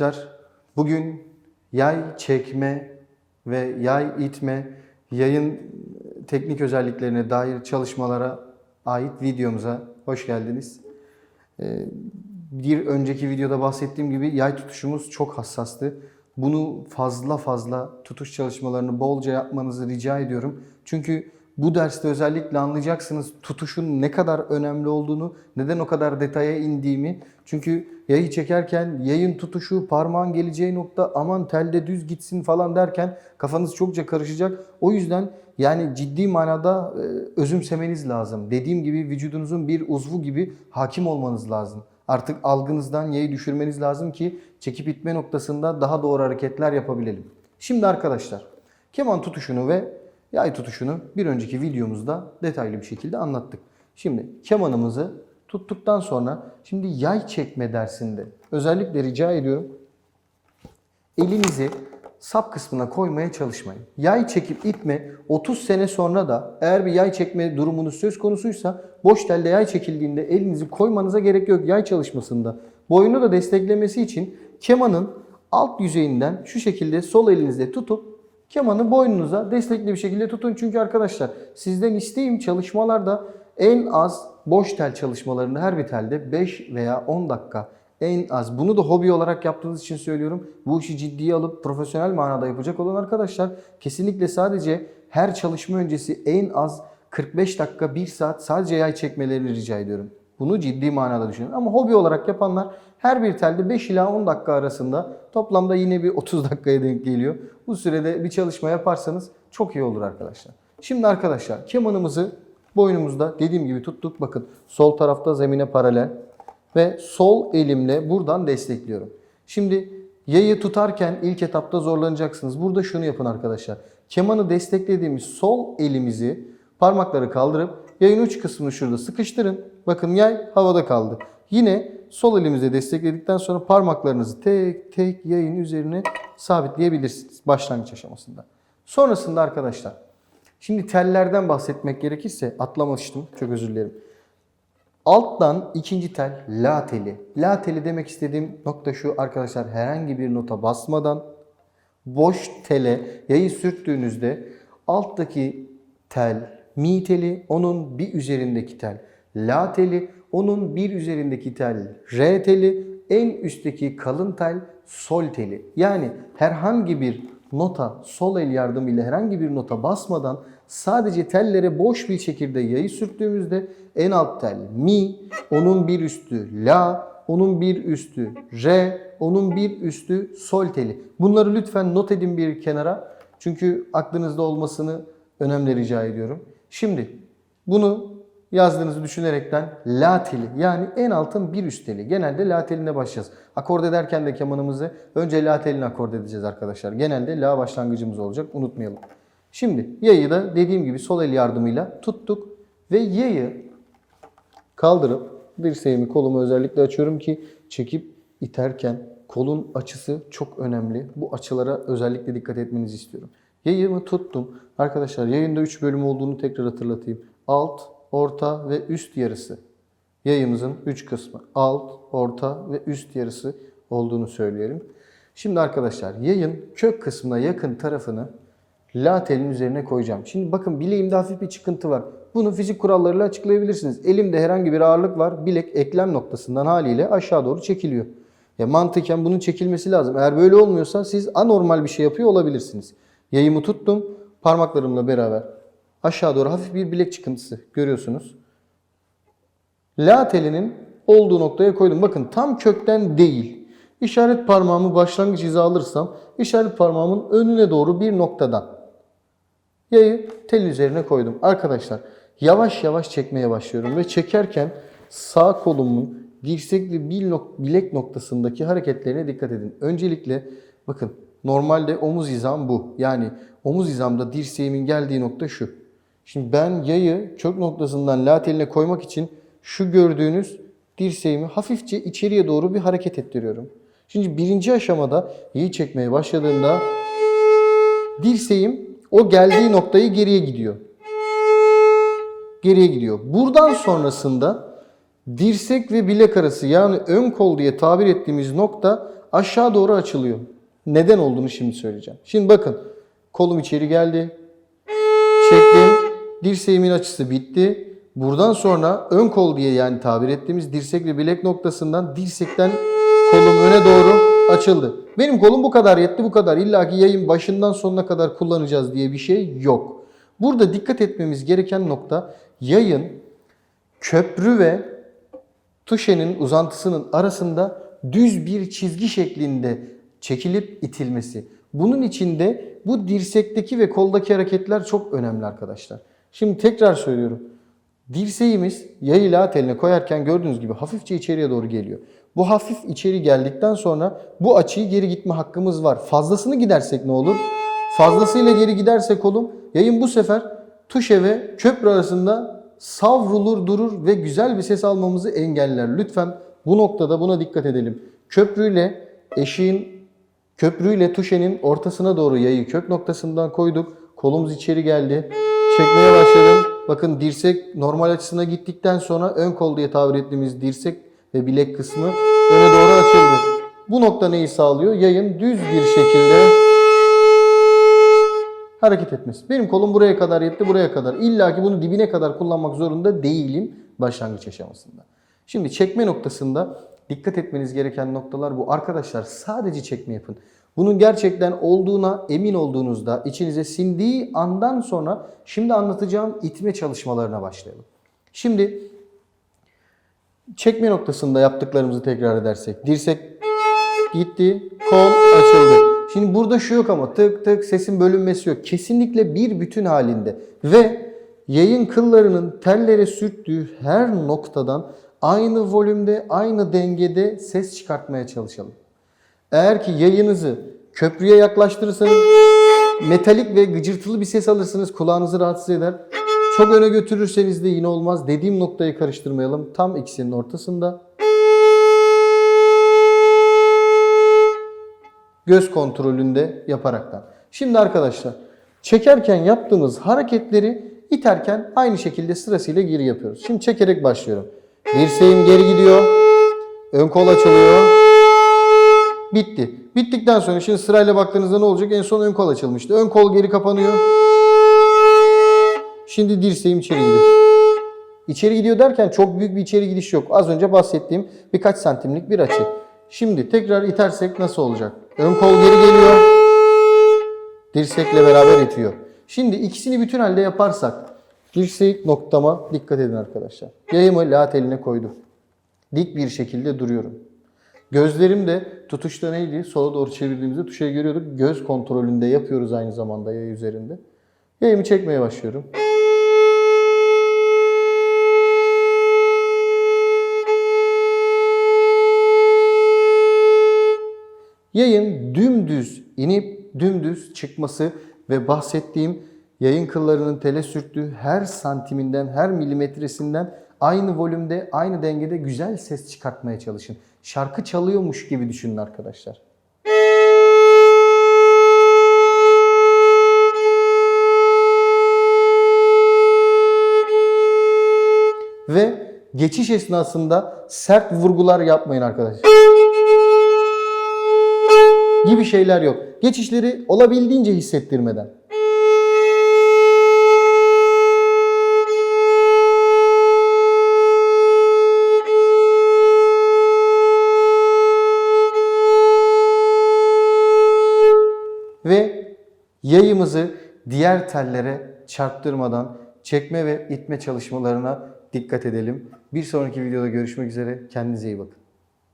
Arkadaşlar. Bugün yay çekme ve yay itme, yayın teknik özelliklerine dair çalışmalara ait videomuza hoş geldiniz. Ee, Bir önceki videoda bahsettiğim gibi yay tutuşumuz çok hassastı. Bunu fazla fazla tutuş çalışmalarını bolca yapmanızı rica ediyorum. Çünkü bu derste özellikle anlayacaksınız tutuşun ne kadar önemli olduğunu, neden o kadar detaya indiğimi. Çünkü yayı çekerken yayın tutuşu, parmağın geleceği nokta aman telde düz gitsin falan derken kafanız çokça karışacak. O yüzden yani ciddi manada e, özümsemeniz lazım. Dediğim gibi vücudunuzun bir uzvu gibi hakim olmanız lazım. Artık algınızdan yayı düşürmeniz lazım ki çekip itme noktasında daha doğru hareketler yapabilelim. Şimdi arkadaşlar keman tutuşunu ve yay tutuşunu bir önceki videomuzda detaylı bir şekilde anlattık. Şimdi kemanımızı tuttuktan sonra şimdi yay çekme dersinde özellikle rica ediyorum elinizi sap kısmına koymaya çalışmayın. Yay çekip itme 30 sene sonra da eğer bir yay çekme durumunuz söz konusuysa boş telde yay çekildiğinde elinizi koymanıza gerek yok yay çalışmasında. Boyunu da desteklemesi için kemanın alt yüzeyinden şu şekilde sol elinizle tutup kemanı boynunuza destekli bir şekilde tutun. Çünkü arkadaşlar sizden isteğim çalışmalarda en az boş tel çalışmalarını her bir telde 5 veya 10 dakika en az. Bunu da hobi olarak yaptığınız için söylüyorum. Bu işi ciddiye alıp profesyonel manada yapacak olan arkadaşlar kesinlikle sadece her çalışma öncesi en az 45 dakika 1 saat sadece yay çekmelerini rica ediyorum. Bunu ciddi manada düşünün. Ama hobi olarak yapanlar her bir telde 5 ila 10 dakika arasında toplamda yine bir 30 dakikaya denk geliyor. Bu sürede bir çalışma yaparsanız çok iyi olur arkadaşlar. Şimdi arkadaşlar kemanımızı boynumuzda dediğim gibi tuttuk. Bakın sol tarafta zemine paralel ve sol elimle buradan destekliyorum. Şimdi yayı tutarken ilk etapta zorlanacaksınız. Burada şunu yapın arkadaşlar. Kemanı desteklediğimiz sol elimizi parmakları kaldırıp yayın uç kısmını şurada sıkıştırın. Bakın yay havada kaldı. Yine sol elimizle destekledikten sonra parmaklarınızı tek tek yayın üzerine sabitleyebilirsiniz başlangıç aşamasında. Sonrasında arkadaşlar şimdi tellerden bahsetmek gerekirse atlamıştım çok özür dilerim. Alttan ikinci tel la teli. La teli demek istediğim nokta şu arkadaşlar herhangi bir nota basmadan boş tele yayı sürttüğünüzde alttaki tel mi teli onun bir üzerindeki tel la teli onun bir üzerindeki tel re teli en üstteki kalın tel sol teli. Yani herhangi bir nota sol el yardımıyla herhangi bir nota basmadan sadece tellere boş bir şekilde yayı sürttüğümüzde en alt tel mi, onun bir üstü la, onun bir üstü re, onun bir üstü sol teli. Bunları lütfen not edin bir kenara. Çünkü aklınızda olmasını önemli rica ediyorum. Şimdi bunu yazdığınızı düşünerekten la teli yani en altın bir üst teli. Genelde la teline başlayacağız. Akord ederken de kemanımızı önce la telini akord edeceğiz arkadaşlar. Genelde la başlangıcımız olacak unutmayalım. Şimdi yayı da dediğim gibi sol el yardımıyla tuttuk ve yayı kaldırıp dirseğimi kolumu özellikle açıyorum ki çekip iterken kolun açısı çok önemli. Bu açılara özellikle dikkat etmenizi istiyorum. Yayımı tuttum. Arkadaşlar yayında 3 bölüm olduğunu tekrar hatırlatayım. Alt, orta ve üst yarısı. Yayımızın 3 kısmı. Alt, orta ve üst yarısı olduğunu söyleyelim. Şimdi arkadaşlar yayın kök kısmına yakın tarafını la telin üzerine koyacağım. Şimdi bakın bileğimde hafif bir çıkıntı var. Bunu fizik kurallarıyla açıklayabilirsiniz. Elimde herhangi bir ağırlık var. Bilek eklem noktasından haliyle aşağı doğru çekiliyor. Ya mantıken bunun çekilmesi lazım. Eğer böyle olmuyorsa siz anormal bir şey yapıyor olabilirsiniz. Yayımı tuttum. Parmaklarımla beraber aşağı doğru hafif bir bilek çıkıntısı görüyorsunuz. La telinin olduğu noktaya koydum. Bakın tam kökten değil. İşaret parmağımı başlangıç hiza alırsam işaret parmağımın önüne doğru bir noktadan yayı tel üzerine koydum. Arkadaşlar yavaş yavaş çekmeye başlıyorum ve çekerken sağ kolumun bil nok- bilek noktasındaki hareketlerine dikkat edin. Öncelikle bakın normalde omuz hizam bu. Yani omuz hizamda dirseğimin geldiği nokta şu. Şimdi ben yayı kök noktasından la teline koymak için şu gördüğünüz dirseğimi hafifçe içeriye doğru bir hareket ettiriyorum. Şimdi birinci aşamada yayı çekmeye başladığımda dirseğim o geldiği noktayı geriye gidiyor. Geriye gidiyor. Buradan sonrasında dirsek ve bilek arası yani ön kol diye tabir ettiğimiz nokta aşağı doğru açılıyor. Neden olduğunu şimdi söyleyeceğim. Şimdi bakın kolum içeri geldi. Çektim. Dirseğimin açısı bitti. Buradan sonra ön kol diye yani tabir ettiğimiz dirsek ve bilek noktasından dirsekten kolum öne doğru açıldı. Benim kolum bu kadar yetti bu kadar. İlla ki yayın başından sonuna kadar kullanacağız diye bir şey yok. Burada dikkat etmemiz gereken nokta yayın köprü ve tuşenin uzantısının arasında düz bir çizgi şeklinde çekilip itilmesi. Bunun içinde bu dirsekteki ve koldaki hareketler çok önemli arkadaşlar. Şimdi tekrar söylüyorum. Dirseğimiz yayı la teline koyarken gördüğünüz gibi hafifçe içeriye doğru geliyor. Bu hafif içeri geldikten sonra bu açıyı geri gitme hakkımız var. Fazlasını gidersek ne olur? Fazlasıyla geri gidersek oğlum yayın bu sefer tuşe ve köprü arasında savrulur durur ve güzel bir ses almamızı engeller. Lütfen bu noktada buna dikkat edelim. Köprüyle eşiğin köprüyle tuşenin ortasına doğru yayı kök noktasından koyduk. Kolumuz içeri geldi. Çekmeye başladım. Bakın dirsek normal açısına gittikten sonra ön kol diye tabir ettiğimiz dirsek ve bilek kısmı öne doğru açıldı. Bu nokta neyi sağlıyor? Yayın düz bir şekilde hareket etmesi. Benim kolum buraya kadar yetti, buraya kadar. İlla ki bunu dibine kadar kullanmak zorunda değilim başlangıç aşamasında. Şimdi çekme noktasında dikkat etmeniz gereken noktalar bu. Arkadaşlar sadece çekme yapın. Bunun gerçekten olduğuna emin olduğunuzda içinize sindiği andan sonra şimdi anlatacağım itme çalışmalarına başlayalım. Şimdi çekme noktasında yaptıklarımızı tekrar edersek. Dirsek gitti, kol açıldı. Şimdi burada şu yok ama tık tık sesin bölünmesi yok. Kesinlikle bir bütün halinde ve yayın kıllarının tellere sürttüğü her noktadan aynı volümde, aynı dengede ses çıkartmaya çalışalım. Eğer ki yayınızı köprüye yaklaştırırsanız metalik ve gıcırtılı bir ses alırsınız kulağınızı rahatsız eder. Çok öne götürürseniz de yine olmaz. Dediğim noktayı karıştırmayalım. Tam ikisinin ortasında. Göz kontrolünde yaparaktan. Şimdi arkadaşlar çekerken yaptığımız hareketleri iterken aynı şekilde sırasıyla geri yapıyoruz. Şimdi çekerek başlıyorum. Dirseğim geri gidiyor. Ön kol açılıyor. Bitti. Bittikten sonra şimdi sırayla baktığınızda ne olacak? En son ön kol açılmıştı. Ön kol geri kapanıyor. Şimdi dirseğim içeri gidiyor. İçeri gidiyor derken çok büyük bir içeri gidiş yok. Az önce bahsettiğim birkaç santimlik bir açı. Şimdi tekrar itersek nasıl olacak? Ön kol geri geliyor. Dirsekle beraber itiyor. Şimdi ikisini bütün halde yaparsak dirsek noktama dikkat edin arkadaşlar. Yayımı la teline koydum. Dik bir şekilde duruyorum. Gözlerim de tutuşta neydi? Sola doğru çevirdiğimizde tuşayı görüyorduk. Göz kontrolünde yapıyoruz aynı zamanda yay üzerinde. Yayımı çekmeye başlıyorum. Yayın dümdüz inip dümdüz çıkması ve bahsettiğim yayın kıllarının tele sürttüğü her santiminden, her milimetresinden aynı volümde, aynı dengede güzel ses çıkartmaya çalışın. Şarkı çalıyormuş gibi düşünün arkadaşlar. Ve geçiş esnasında sert vurgular yapmayın arkadaşlar. Gibi şeyler yok. Geçişleri olabildiğince hissettirmeden. Yayımızı diğer tellere çarptırmadan çekme ve itme çalışmalarına dikkat edelim. Bir sonraki videoda görüşmek üzere. Kendinize iyi bakın.